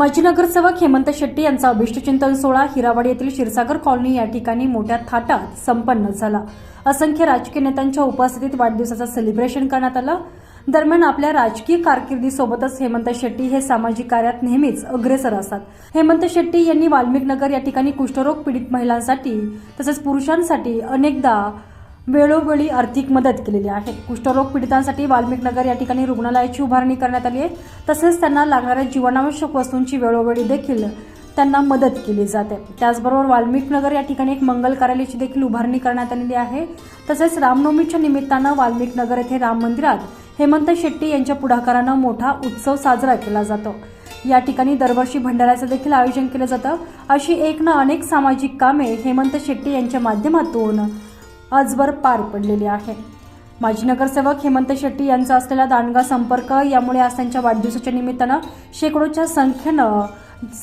माजी नगरसेवक हेमंत शेट्टी यांचा अभिष्टचिंतन सोहळा हिरावाडी येथील क्षीरसागर कॉलनी या ठिकाणी मोठ्या थाटात संपन्न झाला. असंख्य राजकीय नेत्यांच्या उपस्थितीत वाढदिवसाचं सेलिब्रेशन करण्यात आलं. दरम्यान आपल्या राजकीय कारकिर्दीसोबतच हेमंत शेट्टी हे सामाजिक कार्यात नेहमीच अग्रेसर असतात. हेमंत शेट्टी यांनी वाल्मिक नगर या ठिकाणी कुष्ठरोग पीडित महिलांसाठी तसेच पुरुषांसाठी अनेकदा वेळोवेळी आर्थिक मदत केलेली आहे. कुष्ठरोग पीडितांसाठी वाल्मिक नगर या ठिकाणी रुग्णालयाची उभारणी करण्यात आली आहे. तसेच त्यांना लागणाऱ्या जीवनावश्यक वस्तूंची वेळोवेळी देखील त्यांना मदत केली जाते. त्याचबरोबर वाल्मिक नगर या ठिकाणी एक मंगल कार्यालयाची देखील उभारणी करण्यात आलेली आहे. तसेच रामनवमीच्या निमित्तानं वाल्मिक नगर येथे राम मंदिरात हेमंत शेट्टी यांच्या पुढाकारानं मोठा उत्सव साजरा केला जातो. या ठिकाणी दरवर्षी भंडाऱ्याचं देखील आयोजन केलं जातं. अशी एक ना अनेक सामाजिक कामे हेमंत शेट्टी यांच्या माध्यमातून आजवर पार पडलेली आहे. माजी नगरसेवक हेमंत शेट्टी यांचा असलेला दांडगा संपर्क यामुळे आज त्यांच्या वाढदिवसाच्या निमित्तानं शेकडोच्या संख्येनं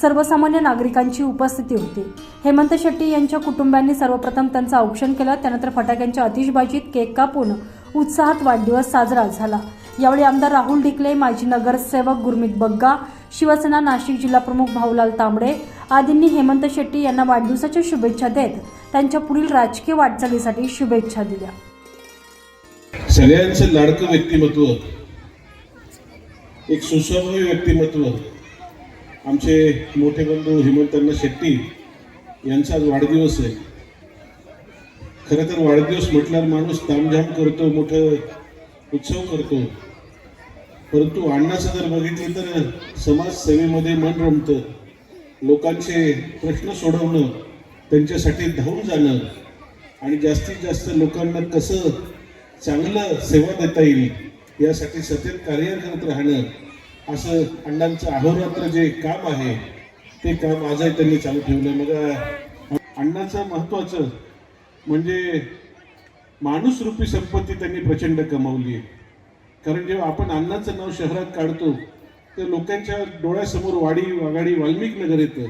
सर्वसामान्य नागरिकांची उपस्थिती होती. हेमंत शेट्टी यांच्या कुटुंबियांनी सर्वप्रथम त्यांचं औक्षण केलं त्यानंतर फटाक्यांच्या आतिषबाजीत केक कापून उत्साहात वाढदिवस साजरा झाला. यावेळी आमदार राहुल ढिकले माजी नगरसेवक गुरमीत बग्गा शिवसेना नाशिक जिल्हाप्रमुख भाऊलाल तांबडे आदींनी हेमंत शेट्टी यांना वाढदिवसाच्या शुभेच्छा देत त्यांच्या पुढील राजकीय वाटचालीसाठी शुभेच्छा दिल्या. सगळ्यांचं लाडकं व्यक्तिमत्व एक सुस्वभावी व्यक्तिमत्व आमचे मोठे बंधू हेमंतअण्णा शेट्टी यांचा आज वाढदिवस आहे. खरं तर वाढदिवस म्हटल्यावर माणूस तामझाम करतो मोठं उत्सव करतो. परंतु अण्णाचं जर बघितलं तर समाजसेवेमध्ये मन रमतं. लोकांचे प्रश्न सोडवणं त्यांच्यासाठी धावून जाणं आणि जास्तीत जास्त लोकांना कसं चांगलं सेवा देता येईल यासाठी सतत कार्य करत राहणं असं अण्णांचं अहोरात्र जे काम आहे ते काम आजही त्यांनी चालू ठेवलं. मग अण्णाचं महत्त्वाचं म्हणजे माणूसरूपी संपत्ती त्यांनी प्रचंड कमावली आहे. कारण जेव्हा आपण अण्णाचं नाव शहरात काढतो ते लोकांच्या डोळ्यासमोर वाडी वागाडी वाल्मिक नगर येतं.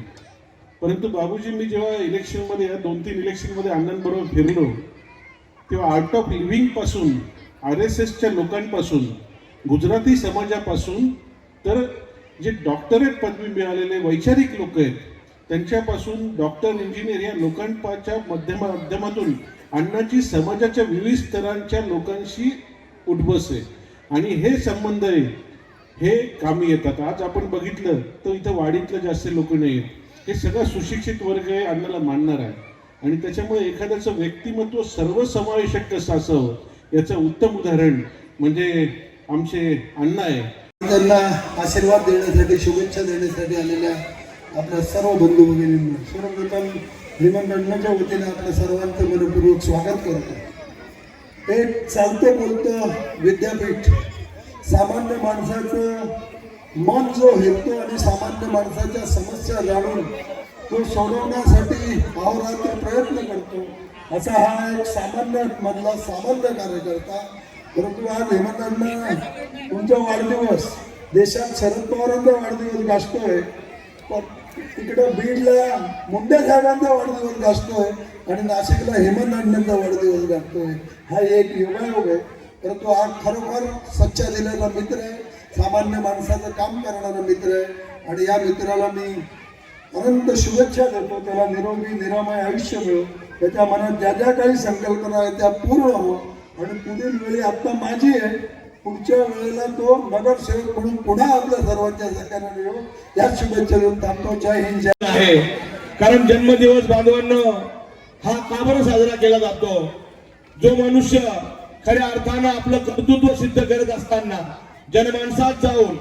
परंतु बाबूजी मी जेव्हा इलेक्शनमध्ये या दोन तीन इलेक्शनमध्ये अण्णांबरोबर फिरलो तेव्हा आर्ट ऑफ लिव्हिंगपासून आर एस एसच्या लोकांपासून गुजराती समाजापासून तर जे डॉक्टरेट पदवी मिळालेले वैचारिक लोक आहेत त्यांच्यापासून डॉक्टर इंजिनियर या लोकांच्या माध्यमा माध्यमातून अण्णाची समाजाच्या विविध स्तरांच्या लोकांशी उठबस आहे. आणि हे संबंध आहे हे कामी येतात. आज आपण बघितलं तर इथं वाडीतलं जास्त लोक नाही आहेत हे सगळं सुशिक्षित वर्ग आहे अण्णाला मानणार आहे. आणि त्याच्यामुळे एखाद्याचं व्यक्तिमत्व सर्वसमावेशक कसं असावं याचं उत्तम उदाहरण म्हणजे आमचे अण्णा आहे. त्यांना आशीर्वाद देण्यासाठी शुभेच्छा देण्यासाठी आलेल्या आपल्या सर्व बंधू भगिनींना सर्वप्रथम निमंत्रणाच्या वतीने आपल्या सर्वांचं मनपूर्वक स्वागत करतो. एक चालतं बोलतं विद्यापीठ. सामान्य माणसाचं मन जो हेतू आणि सामान्य माणसाच्या समस्या जाणून तो सोडवण्यासाठी अहोरात्र प्रयत्न करतो असा हा एक सामान्य मधला सामान्य कार्यकर्ता परंतु आज हेमंतांना तुमचा वाढदिवस देशात शरद पवारांचा वाढदिवस गाजतोय पण तिकडे बीडला मुंडे साहेबांचा वाढदिवस गाजतोय आणि नाशिकला हेमंत अण्णांचा वाढदिवस गाजतोय. हा एक योगायोग आहे. परंतु हा खरोखर सच्चा दिलेला मित्र आहे. सामान्य माणसाचं काम करणारा मित्र आहे. आणि या मित्राला मी अनंत शुभेच्छा देतो. त्याला निरोगी निरामय आयुष्य मिळो. त्याच्या मनात ज्या ज्या काही संकल्पना आहेत त्या पूर्ण हो आणि पुढील वेळी आत्ता माझी आहे. पुढच्या वेळेला तो नगरसेवक म्हणून पुन्हा आपल्या सर्वांच्या सगळ्यांना येऊ या शुभेच्छा देऊन थांबतो. जय हिंद जय आहे. कारण जन्मदिवस बांधवांना हा का बरं साजरा केला जातो. जो मनुष्य खऱ्या अर्थानं आपलं कर्तृत्व सिद्ध करत असताना जनमानसात जाऊन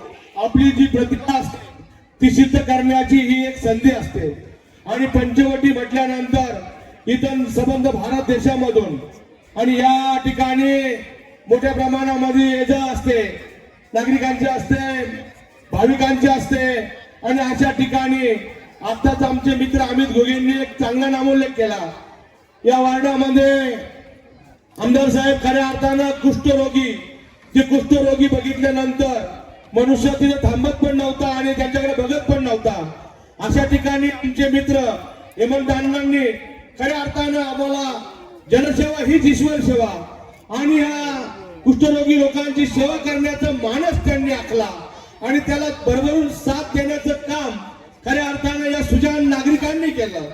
आपली जी प्रतिभा असते ती सिद्ध करण्याची ही एक संधी असते. आणि पंचवटी म्हटल्यानंतर इतर संबंध भारत देशामधून आणि या ठिकाणी मोठ्या प्रमाणामध्ये ये असते नागरिकांचे असते भाविकांचे असते आणि अशा ठिकाणी आताच आमचे मित्र अमित घोगेंनी एक चांगला नामोल्लेख केला. या वार्डामध्ये आमदार साहेब खऱ्या अर्थानं कुष्ठरोगी. ते कुष्ठरोगी बघितल्यानंतर मनुष्य तिथे थांबत पण नव्हता आणि त्यांच्याकडे बघत पण नव्हता. अशा ठिकाणी आमचे मित्र हेमंत अण्णांनी खऱ्या अर्थानं आम्हाला जनसेवा हीच ईश्वर सेवा आणि ह्या कुष्ठरोगी लोकांची सेवा करण्याचा मानस त्यांनी आखला आणि त्याला भरभरून साथ देण्याचं काम खऱ्या अर्थानं या सुजान नागरिकांनी केलं.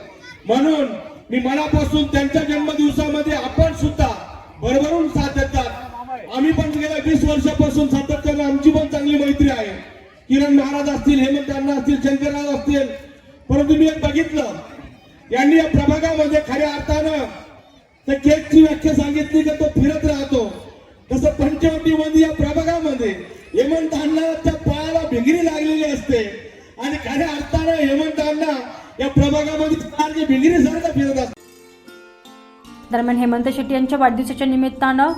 म्हणून मी मनापासून त्यांच्या जन्मदिवसामध्ये आपण भरभरून साथ देतात आम्ही पण गेल्या वीस वर्षापासून सातत्याने आमची पण चांगली मैत्री आहे. किरण महाराज असतील हेमंत अण्णा असतील शंकरराव असतील. परंतु मी एक बघितलं. यांनी या प्रभागामध्ये खऱ्या अर्थानं त्या केकची व्याख्या सांगितली का तो फिरत राहतो. तसं पंचवटीमध्ये या प्रभागामध्ये हेमंत अण्णा दरम्यान हेमंत शेट्टी यांच्या वाढदिवसाच्या निमित्तानं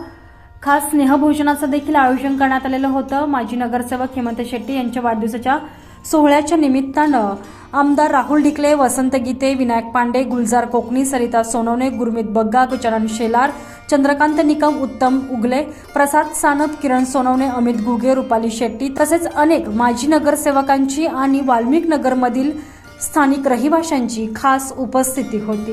खास स्नेहभोजनाचं देखील आयोजन करण्यात आलेलं होतं. माजी नगरसेवक हेमंत शेट्टी यांच्या वाढदिवसाच्या सोहळ्याच्या निमित्तानं आमदार राहुल ढिकले वसंत गीते विनायक पांडे गुलजार कोकणी सरिता सोनवणे गुरमीत बग्गा गजानन शेलार चंद्रकांत निकम उत्तम उगले प्रसाद सानप किरण सोनवणे अमित घुगे रुपाली शेट्टी तसेच अनेक माजी नगरसेवकांची आणि वाल्मिक नगरमधील स्थानिक रहिवाशांची खास उपस्थिती होती.